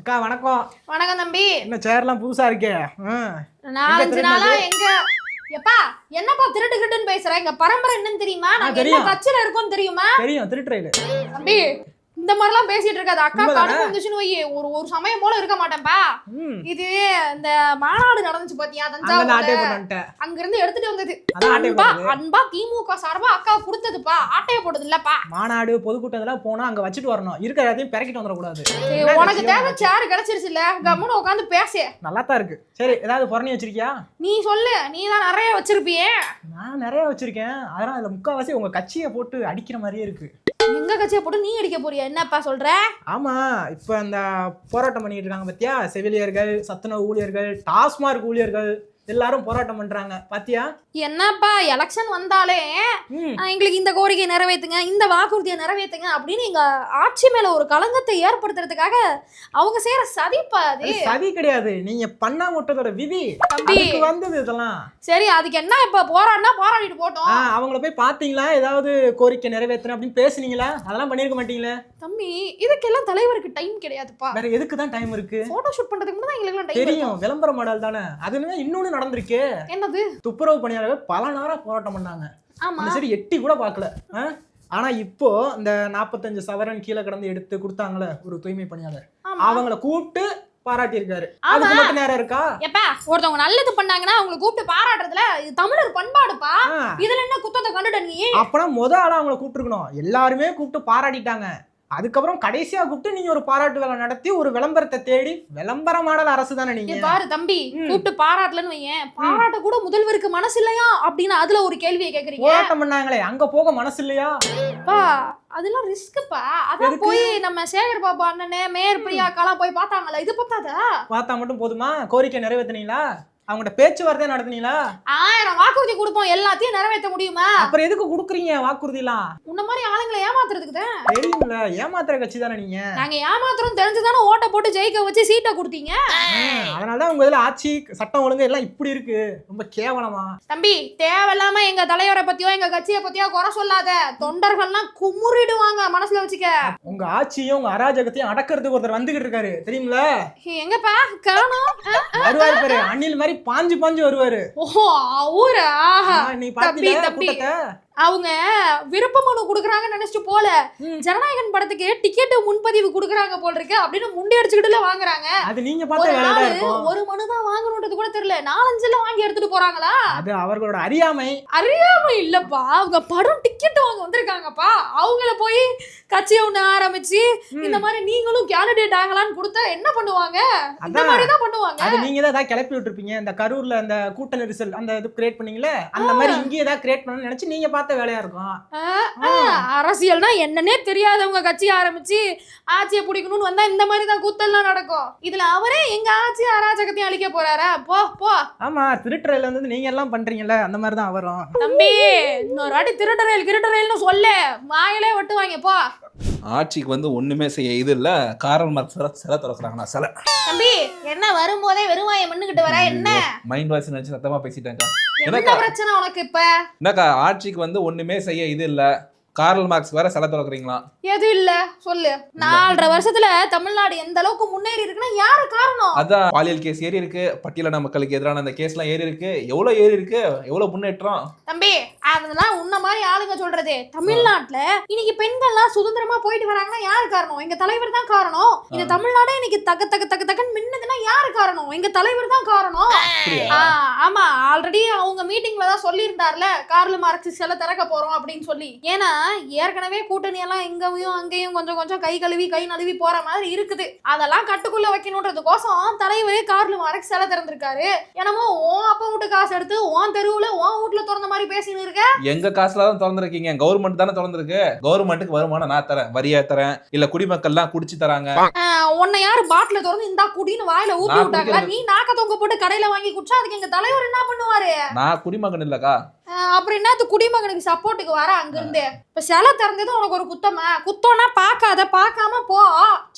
அக்கா வணக்கம். வணக்கம் தம்பி. என்ன சேர்லாம் புதுசா இருக்கே. நாலஞ்சு? நாளா எங்க எப்பா என்னப்பா திருட்டு கிட்டுன்னு பேசுற? எங்க பரம்பரை என்னன்னு தெரியுமா? நாங்க என்ன தெரியும். கட்சியில இருக்கோம் தெரியுமா? தெரியும் திருட்டுறையில தம்பி இந்த மாதிரிலாம் பேசிட்டு இருக்காது. அக்கா? கடுப்பு வந்துச்சுன்னு வை. ஒரு ஒரு சமயம் போல இருக்க மாட்டேன்ப்பா இது இந்த மாநாடு நடந்துச்சு பாத்தியா வந்துட்டேன். அங்க இருந்து எடுத்துட்டு வந்தது. அன்பா. அன்பா திமுக சார்பா அக்கா கொடுத்ததுப்பா. ஆட்டைய போட்டது இல்லப்பா மாநாடு பொதுக்கூட்டம் இதெல்லாம் போனா அங்க வச்சுட்டு வரணும். இருக்கிற எல்லாத்தையும் பிறக்கிட்டு வந்துடக்கூடாது. உனக்கு? தேவை சேர் கிடைச்சிருச்சு இல்ல கம்முன்னு உட்காந்து பேசு. நல்லா தான் இருக்கு. சரி ஏதாவது புறணி வச்சிருக்கியா? நீ சொல்லு. நீ தான் நிறைய வச்சிருப்பியே. நான் நிறைய வச்சிருக்கேன். அதெல்லாம் அதுல முக்காவாசி உங்க கட்சியை போட்டு அடிக்கிற மாதிரியே இருக்கு. எங்க கட்சியை போட்டு நீ அடிக்க போறியா? என்னப்பா சொல்ற? ஆமா இப்ப அந்த போராட்டம் பண்ணிட்டு இருக்காங்க பத்தியா? செவிலியர்கள் சத்துணவு ஊழியர்கள் டாஸ்மார்க் ஊழியர்கள். எல்லாரும் போராட்டம் பண்றாங்க. பாத்தியா? என்னப்பா எலெக்ஷன் வந்தாலே எங்களுக்கு இந்த கோரிக்கையை நிறைவேத்துங்க இந்த வாக்குறுதியை நிறைவேத்துங்க அப்படின்னு எங்க ஆட்சி மேல ஒரு களங்கத்தை ஏற்படுத்துறதுக்காக அவங்க செய்யற சதிப்பா அது. சதி கிடையாது. நீங்க பண்ணா விட்டதோட விதி. அதுக்கு வந்தது இதெல்லாம். சரி அதுக்கு என்ன இப்ப போராடினா போராடிட்டு போட்டோம். அவங்கள போய் பாத்தீங்களா? ஏதாவது கோரிக்கை நிறைவேற்றணும் அப்படின்னு பேசுனீங்களா? அதெல்லாம் பண்ணிருக்க மாட்டீங்களே? தம்பி இதுக்கெல்லாம் தலைவருக்கு டைம் கிடையாதுப்பா. வேற எதுக்கு தான் டைம் இருக்கு? போட்டோ ஷூட் பண்றதுக்கு முன்னாடி எங்களுக்கு தெரியும். விளம்பர மாடல் தானே. அதுல இன்னொன்னு நடந்திருக்கு. என்னது? துப்புரவு பணியாளர்கள் பல நேரம் போராட்டம் பண்ணாங்க. ஆமா. சரி எட்டி கூட பார்க்கல? ஆனா இப்போ இந்த நாற்பத்தஞ்சு சவரன் கீழே கடந்து எடுத்து கொடுத்தாங்களே ஒரு தூய்மை பணியாளர். அவங்கள கூப்பிட்டு பாராட்டியிருக்காரு. அதுக்கு மட்டும் நேரம் இருக்கா? எப்பா ஒருத்தவங்க நல்லது பண்ணாங்கன்னா அவங்களை கூப்பிட்டு பாராட்டுறதுல இது தமிழர் பண்பாடுப்பா. இதுல என்ன குத்தத்தை கண்டுட நீ? அப்பனா முத ஆளா அவங்கள கூப்பிட்டுருக்கணும். எல்லாருமே கூப்பிட்டு பாராட்டிட்டாங்க. அதுக்கப்புறம் கடைசியா கூப்பிட்டு நீங்க ஒரு பாராட்டு வேலை நடத்தி ஒரு விளம்பரத்தை தேடி விளம்பர மாடல் அரசு தானே நீங்க? பாரு தம்பி. கூப்பிட்டு பாராட்டலன்னு வையேன். பாராட்ட கூட முதல்வருக்கு மனசு இல்லையா? அப்படின்னு அதுல ஒரு கேள்வியை கேக்குறீங்க. போராட்டம் பண்ணாங்களே அங்க போக மனசு இல்லையா? அப்பா அதெல்லாம் ரிஸ்க்குப்பா அதான்? போய் நம்ம சேகர் பாபு அண்ணனே மேயர் பிரியாக்கெல்லாம் போய் பார்த்தாங்கல்ல இது பத்தாதா? பார்த்தா மட்டும் போதுமா? கோரிக்கை நிறைவேத்துனீங்களா? அவங்கள்ட்ட பேச்சுவார்த்தை நடத்துனீங்களா? ஆயிரம் வாக்குறுதி கொடுப்போம். எல்லாத்தையும் நிறைவேற்ற முடியுமா? அப்புறம் எதுக்கு கொடுக்குறீங்க வாக்குறுதிலாம் உன்ன மாதிரி ஆளுங்களை ஏமாத்துறதுக்கு தான். தெரியும்ல ஏமாத்துற கட்சி தானே நீங்க? நாங்க ஏமாத்துறோம் தெரிஞ்சுதானே ஓட்ட போட்டு ஜெயிக்க வச்சு சீட்டை கொடுத்தீங்க. அதனாலதான் உங்க இதுல ஆட்சி சட்டம் ஒழுங்கு எல்லாம் இப்படி இருக்கு. ரொம்ப கேவலமா. தம்பி தேவையில்லாம எங்க தலைவரை பத்தியோ எங்க கட்சியை பத்தியோ குறை சொல்லாத. தொண்டர்கள்லாம் குமுறிடுவாங்க மனசுல வச்சுக்க. உங்க ஆட்சியும் உங்க அராஜகத்தையும் அடக்கிறதுக்கு ஒருத்தர் வந்துகிட்டு இருக்காரு. தெரியுமில எங்கப்பா? காணோம் வருவாரு பாரு. அணில் மாதிரி பாஞ்சு பாஞ்சு வருவாரு. ஓஹோ அவரா? ஆ, நீ பாத்தீங்க. கூட்டத்தை? அவங்க விருப்ப மனு குடுக்குறாங்கன்னு நினைச்சிட்டு போல. ஜனநாயகன் படத்துக்கு டிக்கெட் முன்பதிவு குடுக்குறாங்க போல இருக்கு அப்படின்னு முண்டி அடிச்சுக்கிட்டுல வாங்குறாங்க. அது நீங்க பார்த்த ஒரு மனு தான் வாங்கணுன்றது கூட தெரியல. நாலஞ்சுல வாங்கி எடுத்துட்டு போறாங்களா? அது அவர்களோட அறியாமை. அறியாம இல்லப்பா. அவங்க படம் டிக்கெட் வாங்க வந்திருக்காங்கப்பா. அவங்கள போய் கட்சியை ஒண்ணு ஆரம்பிச்சு. இந்த மாதிரி நீங்களும் கேண்டிடேட் ஆகலாம்னு கொடுத்தா என்ன பண்ணுவாங்க? அதான். மாதிரி தான் பண்ணுவாங்க. அது நீங்க தான் ஏதாவது கிளப்பி விட்டுருப்பீங்க. இந்த கரூர்ல அந்த கூட்ட நெரிசல் அந்த இது கிரியேட் பண்ணீங்களே அந்த மாதிரி இங்கே ஏதாவது கிரியேட் பண்ணணும்னு நினைச்சு நீங்க பார்த்த வேலையா இருக்கும். அரசியல்னா என்னன்னே தெரியாதவங்க கட்சி ஆரம்பிச்சு ஆட்சியை பிடிக்கணும்னு வந்தா இந்த மாதிரி தான் கூத்தெல்லாம் நடக்கும். இதுல அவரே எங்க ஆட்சி அராஜகத்தையும் அழிக்க போறாரா? போ போ. ஆமா திருட்டுறையில வந்து நீங்க எல்லாம் பண்றீங்கல்ல அந்த மாதிரி தான் வரும் தம்பி இன்னொரு வாட்டி திருட்டு ரயில் கிருட்டு ரயில்னு சொல்லு. வாயிலே வெட்டுவாங்க போ. ஆட்சிக்கு வந்து ஒண்ணுமே செய்ய இது இல்ல. காரல் மார்க் சில சில திறக்கிறாங்கண்ணா சில. தம்பி என்ன வரும்போதே வெறுவாயை மண்ணுகிட்டு வர என்ன? மைண்ட் வாய்ஸ் நினைச்சு சத்தமா பேசிட்டேன்க்கா. என்ன? பிரச்சனை உனக்கு இப்ப? என்னக்கா ஆட்சிக்கு வந்து ஒண்ணுமே செய்ய இது இல்ல. காரல் மார்க்ஸ் வேற சில திறக்கிறீங்களா? எது இல்ல சொல்லு. நாலரை வருஷத்துல தமிழ்நாடு எந்த அளவுக்கு முன்னேறி இருக்குன்னா யாரு காரணம்? அதான் பாலியல் கேஸ் ஏறி இருக்கு. பட்டியலின மக்களுக்கு எதிரான அந்த கேஸ்லாம் ஏறி இருக்கு. எவ்வளவு ஏறி இருக்கு? எவ்வளவு முன்னேற்றம்? தம்பி அதெல்லாம் உன்ன மாதிரி ஆளுங்க சொல்றது. தமிழ்நாட்டுல இன்னைக்கு பெண்கள்லாம் சுதந்திரமா போயிட்டு வராங்கன்னா யாரு காரணம்? எங்க தலைவர் தான் காரணம். இந்த தமிழ்நாடே இன்னைக்கு தக்க தக்க தக்க தக்கன்னு யாரு காரணம். எங்க தலைவர் தான் காரணம். ஆமா. ஆல்ரெடி அவங்க மீட்டிங்ல தான் சொல்லியிருந்தார்ல கார்ல மார்க்ஸ் சில திறக்க போறோம் அப்படின்னு சொல்லி. ஏன்னா ஏற்கனவே கூட்டணி எல்லாம் எங்கேயும் அங்கேயும் கொஞ்சம் கொஞ்சம் கை கழுவி கை நழுவி போற மாதிரி இருக்குது. அதெல்லாம் கட்டுக்குள்ள வைக்கணுன்றதுக்கோசம் தலைவர் கார்ல மார்க்ஸ் சில திறந்திருக்காரு. என்னமோ உன் அப்பா வீட்டு காசு எடுத்து உன் தெருவுல உன் வீட்டுல திறந்த மாதிரி பேசின்னு இருக்க? எங்க காசுல தான் திறந்திருக்கீங்க? கவர்மெண்ட் தானே திறந்திருக்கு. கவர்மெண்ட்டுக்கு வருமானம் நான் தரேன் வரியா தரேன். இல்ல குடிமக்கள்லாம் குடிச்சு தராங்க. உன்னை யாரு பாட்டில திறந்து இந்தா குடின்னு வாயில ஊத்தி நான் நீ நாக்க தொங்க போட்டு கடையில வாங்கி குடிச்சா அதுக்கு எங்க தலைவர் என்ன பண்ணுவாரு? நான் குடிமகன் இல்லக்கா. அஹ் அப்புறம் என்னத்து குடிமகனுக்கு சப்போர்ட்டுக்கு வர அங்கிருந்து. இப்ப சிலை திறந்தது உனக்கு ஒரு குத்தமா குத்தம்னா பார்க்காத பார்க்காம போ.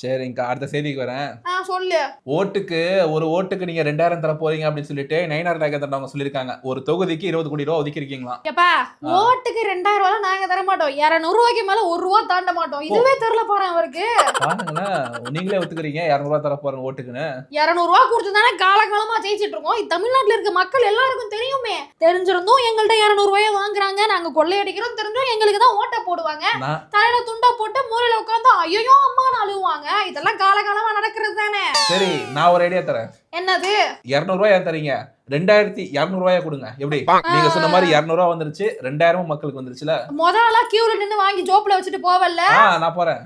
சரிங்கக்கா அடுத்த செய்திக்கு வரேன். சொல்லு. ஓட்டுக்கு ஒரு ஓட்டுக்கு நீங்க ரெண்டாயிரம் தர போறீங்க அப்படின்னு சொல்லிட்டு நயினார் நாயகன் அவங்க சொல்லியிருக்காங்க. ஒரு தொகுதிக்கு இருபது கோடி ரூபா ஒதுக்கிருக்கீங்களா எப்பா ஓட்டுக்கு ரெண்டாயிரம் ரூபாய் நாங்க தர மாட்டோம். இருநூறு ரூபாய்க்கு மேல ஒரு ரூபா தாண்ட மாட்டோம். இதுவே தெரியல போறேன் அவருக்கு. நீங்களே ஒத்துக்கிறீங்க. இரநூறுவா தர போறேன் ஓட்டுக்குன்னு. இருநூறு ரூபா கொடுத்து தானே காலகாலமா ஜெயிச்சிட்டு இருக்கோம். தமிழ்நாட்டுல இருக்க மக்கள் எல்லாருக்கும் தெரியுமே. தெரிஞ்சிருந்தும் எங்கள்ட்ட இருநூறு ரூபாய வாங்குறாங்க. நாங்க கொள்ளையடிக்கிறோம். தெரிஞ்சும் எங்களுக்கு தான் ஓட்டை போடுவாங்க. தலையில துண்டா போட்டு மூலையில உட்காந்து ஐயோ அம்மான்னு அழுவாங்க இதெல்லாம் காலகாலமா நடக்கிறது தானே. சரி நான் ஒரு ஐடியா தரேன். என்னது? இரநூறுவா ஏன் தரீங்க? ரெண்டாயிரத்தி இரநூறுவாயா கொடுங்க. எப்படி? நீங்க சொன்ன மாதிரி இரநூறுவா வந்துருச்சு ரெண்டாயிரமும் மக்களுக்கு வந்துருச்சுல? முதல்ல கியூல நின்னு வாங்கி ஜோப்ல வச்சுட்டு போவல்ல? ஆ நான் போறேன்.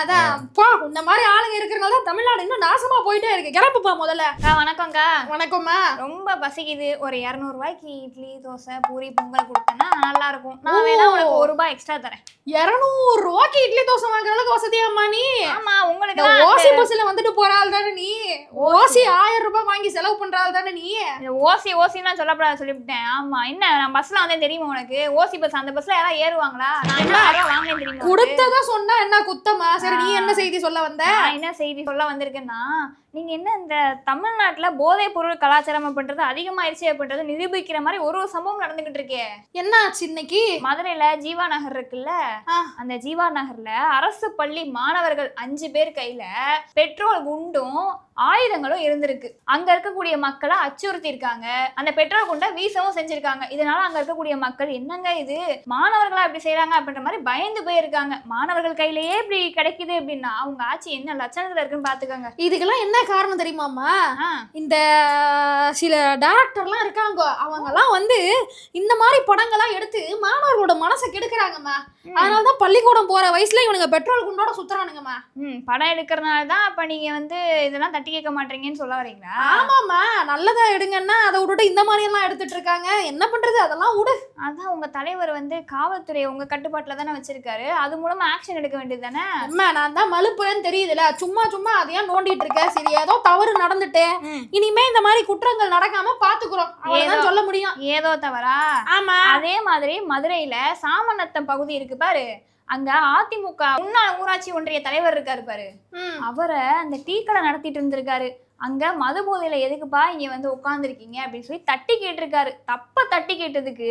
அதான் போ இந்த மாதிரி ஆளுங்க இருக்கிறனால தான் தமிழ்நாடு இன்னும் நாசமா போயிட்டே இருக்கு. கிளம்புப்பா முதல்ல. வணக்கம்க்கா. வணக்கம்மா. ரொம்ப பசிக்குது. ஒரு இரநூறுவாய்க்கு இட்லி தோசை பூரி பொங்கல் கொடுத்தேன்னா நல்லா இருக்கும். நான் வேணா ஒரு ரூபாய் எக்ஸ்ட்ரா தரேன். இருநூறு ரூபாய்க்கு இட்லி தோசை வாங்குற அளவுக்கு வசதியாம்மா நீ. ஆமா உங்களுக்கு ஓசி பஸ்ல வந்துட்டு போற ஆள் தானே நீ. ஓசி ஆயிரம் ரூபாய் வாங்கி செலவு பண்ற ஆள் தானே நீ. ஓசி ஓசிலாம் சொல்லப்படாது சொல்லிவிட்டேன். ஆமா என்ன நான் பஸ்ல வந்தேன் தெரியுமா உனக்கு? ஓசி பஸ் அந்த பஸ்ல யாராவது ஏறுவாங்களா? நான் என்ன வாங்கினேன் தெரியுமா? கொடுத்ததா சொன்னா என்ன குத்தமா? சரி நீ என்ன செய்தி சொல்ல வந்த? என்ன செய்தி சொல்ல வந்திருக்கேன்னா நீங்க என்ன இந்த தமிழ்நாட்டுல போதைப் பொருள் கலாச்சாரம் அப்படின்றது அதிகமாயிருச்சு அப்படின்றத நிரூபிக்கிற மாதிரி ஒரு ஒரு சம்பவம் நடந்துகிட்டு இருக்கே. என்ன ஆச்சு இன்னைக்கு? மதுரையில ஜீவா நகர் இருக்குல்ல. அந்த ஜீவா நகர்ல அரசு பள்ளி மாணவர்கள் அஞ்சு பேர் கையில பெட்ரோல் குண்டும் ஆயுதங்களும் இருந்திருக்கு. அங்க இருக்கக்கூடிய மக்களை அச்சுறுத்தி இருக்காங்க அந்த பெட்ரோல் குண்டை வீசவும் செஞ்சிருக்காங்க. இதனால அங்க இருக்கக்கூடிய மக்கள் என்னங்க இது? மாணவர்களா இப்படி செய்றாங்க அப்படின்ற மாதிரி பயந்து போயிருக்காங்க. மாணவர்கள் கையிலேயே இப்படி கிடைக்குது அப்படின்னா அவங்க ஆட்சி என்ன லட்சணத்துல இருக்குன்னு பாத்துக்கோங்க. இதுக்கெல்லாம் என்ன காரணம் தெரியுமாமா இந்த சில டேரக்டர்லாம் இருக்காங்க. அவங்கெல்லாம் வந்து இந்த மாதிரி படங்கள்லாம் எடுத்து மாணவர்களோட மனசை கெடுக்குறாங்கம்மா ம். அதனாலதான் பள்ளிக்கூடம் போற வயசுல இவனுங்க பெட்ரோல் குண்டோட சுத்துறானுங்கம்மா. ம் படம் எடுக்கிறனால தான் அப்ப நீங்க வந்து இதெல்லாம் தட்டி கேட்க மாட்டீங்கன்னு சொல்ல வரீங்களா? ஆமாம்மா நல்லதா எடுங்கன்னா அதை விட்டுட்டு இந்த மாதிரி எல்லாம் எடுத்துட்டு இருக்காங்க. என்ன பண்றது? அதெல்லாம் விடு. அதான் உங்க தலைவர் வந்து காவல்துறையை உங்க கட்டுப்பாட்டுல தானே வச்சிருக்காரு. அது மூலமா ஆக்ஷன் எடுக்க வேண்டியது தானே? அம்மா நான் தான் மலுப்புறேன்னு தெரியுதுல சும்மா சும்மா அதையா நோண்டிட்டு இருக்க. சரி ஏதோ தவறு நடந்துட்டு இனிமே இந்த மாதிரி குற்றங்கள் நடக்காம பாத்துக்கிறோம். சொல்ல முடியும். ஏதோ தவறா? ஆமா. அதே மாதிரி மதுரையில சாமநத்தம் பகுதி இருக்கு பாரு. அங்க அதிமுக முன்னாள் ஊராட்சி ஒன்றிய தலைவர் இருக்காரு பாரு. அவரை அந்த டீ கடை நடத்திட்டு இருந்திருக்காரு. அங்க மது போதையில எதுக்குப்பா இங்க வந்து உட்காந்துருக்கீங்க அப்படின்னு சொல்லி தட்டி கேட்டிருக்காரு. தப்ப தட்டி கேட்டதுக்கு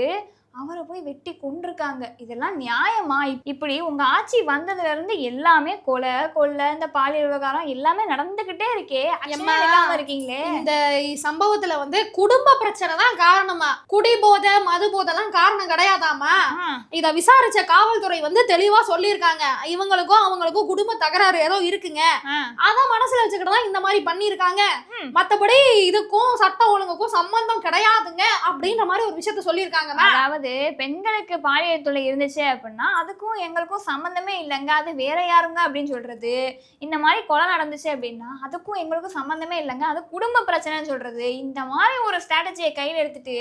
அவரை போய் வெட்டி கொண்டிருக்காங்க இதெல்லாம் நியாயமா? இப்- இப்படி உங்க ஆட்சி வந்ததுல இருந்து எல்லாமே கொலை கொள்ளை இந்த பாலியல் விவகாரம் எல்லாமே நடந்துகிட்டே இருக்கே. எடுக்காம இருக்கீங்களே. இந்த சம்பவத்துல வந்து குடும்ப பிரச்சனை தான் காரணமா. குடி போதை மது போதைலாம் காரணம் கிடையாதாமா இத விசாரிச்ச காவல்துறை வந்து தெளிவா சொல்லியிருக்காங்க. இவங்களுக்கும் அவங்களுக்கும் குடும்ப தகராறு ஏதோ இருக்குங்க. ஆ. அத மனசுல வச்சுக்கிட்டு தான் இந்த மாதிரி பண்ணியிருக்காங்க. மத்தபடி இதுக்கும் சட்ட ஒழுங்குக்கும் சம்பந்தம் கிடையாதுங்க. அப்படின்ற மாதிரி ஒரு விஷயத்த சொல்லியிருக்காங்க அதாவது பெண்களுக்கு பாலியல் தொல்லை இருந்துச்சு அப்படின்னா அதுக்கும் எங்களுக்கும் சம்மந்தமே இல்லைங்க. அது வேற யாருங்க அப்படின்னு சொல்றது. இந்த மாதிரி கொலை நடந்துச்சு அப்படின்னா அதுக்கும் எங்களுக்கும் சம்மந்தமே இல்லைங்க. அது குடும்ப பிரச்சனைன்னு சொல்றது. இந்த மாதிரி ஒரு ஸ்ட்ராட்டஜியை கையில் எடுத்துட்டு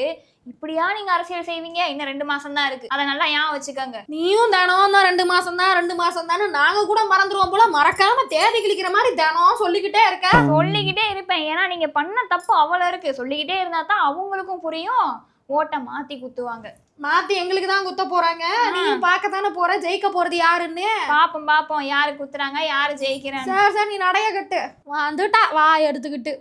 இப்படியா நீங்க அரசியல் செய்வீங்க? இன்னும் ரெண்டு மாசம் தான் இருக்கு. அதை நல்லா ஞாபகம் வச்சுக்கோங்க. நீயும் தினம் தான் ரெண்டு மாசம் தான் ரெண்டு மாசம் தானே நாங்க கூட மறந்துருவோம் போல. மறக்காம தேதி கிழிக்கிற மாதிரி தினம் சொல்லிக்கிட்டே இருக்க. சொல்லிக்கிட்டே இருப்பேன். ஏன்னா நீங்க பண்ண தப்பு அவ்வளோ இருக்கு. சொல்லிக்கிட்டே இருந்தா தான் அவங்களுக்கும் புரியும். ஓட்டை மாத்தி குத்துவாங்க. மாத்தி எங்களுக்கு தான் குத்த போறாங்க. நீயும் பார்க்கத்தானே போற? ஜெயிக்க போறது யாருன்னு? பாப்போம் பாப்போம். யாரு குத்துறாங்க யாரு ஜெயிக்கிறாங்க? சார் சார் நீ நடைய கட்டு. வந்துட்டா. வா எடுத்துக்கிட்டு.